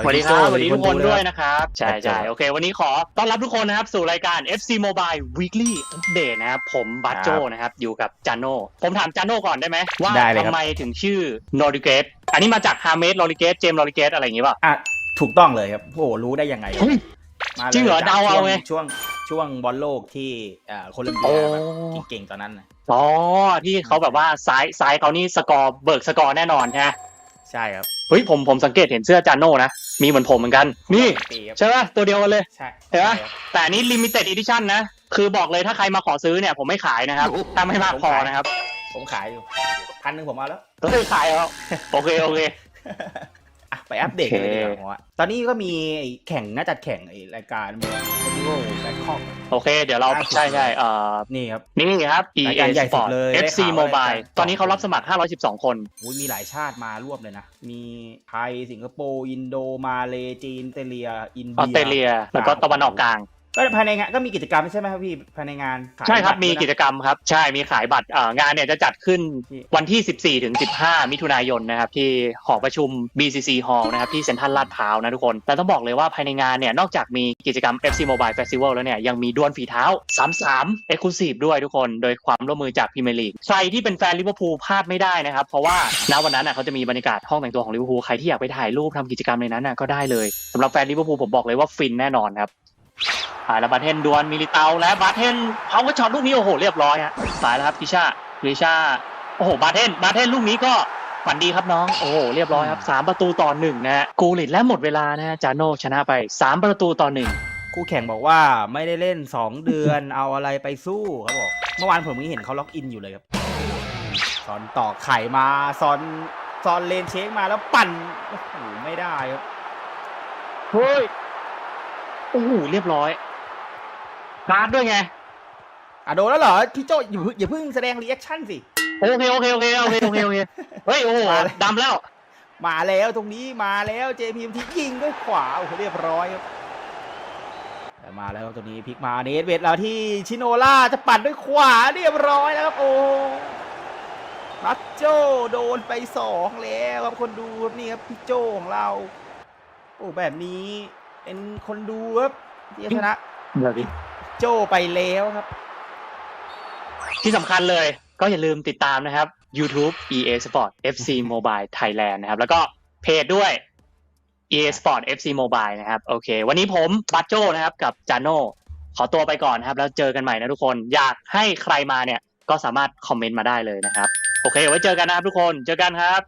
สวัสดีครับสวัสดีทุกคนดูด้วยนะนะครับใช่ใช่โอเค วันนี้ขอต้อนรับทุกคนนะครับ สู่รายการ FC Mobile Weekly Update นะครับ ผมบัตโจนะครับ อยู่กับจานโนผมถามจานโนก่อนได้ไหม ว่าได้เลยครัทำบไมถึงชื่อ n o r i g a t e อันนี้มาจากฮา m ม d ลอริเกตเจม s ลอริเกตอะไรอย่างงี้ป่ะอะถูกต้องเลยครับ โอ้โหรู้ได้ยังไงครับเฮ้ยมาลยจริงเหรอจกเดาเอาไงช่วงช่วงบอลโลกที่เอ่อโคลอมเบีโอ้ยแบบเก่งๆตอนนั้นน่ะอ๋อที่เขาแบบว่าซ้ายซ้ายเขานี่สกอร์เบิกสกอร์แน่นอนใช่ไหมใช่ครับ เฮ้ยผมผมสังเกตเห็นเสื้อจานโนนะ มีเหมือนผมเหมือนกัน นี่ปีครับใช่ป่ะตัวเดียวกันเลย ใช่เห็นปะใช่ครับแต่อันนี้ limited edition นะ คือบอกเลยถ้าใครมาขอซื้อเนี่ยผมไม่ขายนะครับ ถ้าไม่มากพอนะครับ ผมขายอยู่พันหนึ่งผมเอาแล้วก็คือขายแล้วโอเคโอเคอะ ไปอัปเดตกันเลยดีกว่าโอเคผมว่าตอนนี้ก็มีไอ้แข่งน่าจัดแข่งไอ้รายการเฟสติวัลแบงคอก โอเค เดี๋ยวเรา ล่าสุด ใช่ใช่เอ่อนี่ครับ นี่ครับ ราย EA การใหญ่สุด Sport เลย FC ได้ข่าวว่า Mobile รายการตอนนี้เขารับสมัคร 512 คนอุ๊ยมีหลายชาติมาร่วมเลยนะ มีไทย สิงคโปร์ อินโด มาเลจีนออสเตรเลีย อินออเดีสเตรเลีย แล้วก็ตะวันออกกลาง ก็ภายในงานก็มีกิจกรรมใช่ไหมครับพี่ภายในงานขายใช่ครับตมีด้วยนะกิจกรรมครับ ใช่มีขายบัตรเอ่องานเนี่ยจะจัดขึ้นที่ วันที่ 14ถึง15 มิถุนายนนะครับ ที่หอประชุม BCC Hall นะครับ ที่เซ็นทรัลลาดพร้าวนะทุกคนแต่ต้องบอกเลยว่าภายในงานเนี่ย นอกจากมีกิจกรรม FC Mobile Festival แล้วเนี่ย ยังมีดวลฝีเท้า 33 Exclusive ด้วยทุกคนโดยความร่วมมือจากพรีเมียร์ลีกใครที่เป็นแฟนลิเวอร์พูลพลาดไม่ได้นะครับ เพราะว่าณวันนั้นน่ะเขาจะมีบรรยากาศห้องแต่งตัวของลิเวอร์พูลใครที่อยากไปถ่ายรูปทำกิจกรรมในนั้นน่ะก็ได้เลยสำหรับแฟนลิเวอร์พูลผมบอกเลยว่าฟินแน่นอนครับ สายแล้วบาเทนดวลมิลิเตาและบาเทนเขาก็ช็อตลูกนี้โอ้โหเรียบร้อยฮะสายแล้วครับพิชาพิชาโอ้โหบาเทนบาเทนลูกนี้ก็ฝันดีครับน้อง โอ้โห เรียบร้อยครับสามประตูต่อหนึ่งนะฮะกูลิตและหมดเวลานะฮะจาโน่ชนะไปสามประตูต่อหนึ่งคู่แข่งบอกว่าไม่ได้เล่น 2 เดือนเอาอะไรไปสู้เขาบอกเมื่อวานผมยังเห็นเขาล็อกอินอยู่เลยครับซอนต่อไข่มาซอนซอนเลนเช็คมาแล้วปั่นโอ้โหไม่ได้ครับเฮ้ยโอ้โหเรียบร้อย การ์ดด้วยไงอะโดนแล้วเหรอพี่โจอย่าเพิ่งอย่าเพิ่งแสดงรีแอคชั่นสิ โอเคโอเคโอเคโอเคโอเคโอเคเฮ้ยโอ้โหมาเลยดำแล้วมาแล้วตรงนี้มาแล้วเจพีมทียิงด้วยขวาโอ้โหเรียบร้อยครับแต่มาแล้วตรงนี้พลิกมาเนสเวทแล้วที่ชิโนล่าจะปั่นด้วยขวาเรียบร้อยแล้วครับโอ้นัทโจโดนไปสองแล้วครับคนดูครับนี่ครับพี่โจของเรา โอ้แบบนี้เป็นคนดูครับที่ชนะเดี๋ยวดิ โจ้ไปแล้วครับ ที่สำคัญเลยก็อย่าลืมติดตามนะครับ YouTube EA Sport FC Mobile Thailand นะครับ แล้วก็เพจด้วย EA Sport FC Mobile นะครับ โอเค วันนี้ผมบัตโจนะครับกับจานโนขอตัวไปก่อนนะครับ แล้วเจอกันใหม่นะทุกคน อยากให้ใครมาเนี่ยก็สามารถคอมเมนต์มาได้เลยนะครับ โอเค ไว้เจอกันนะครับทุกคน เจอกันครับ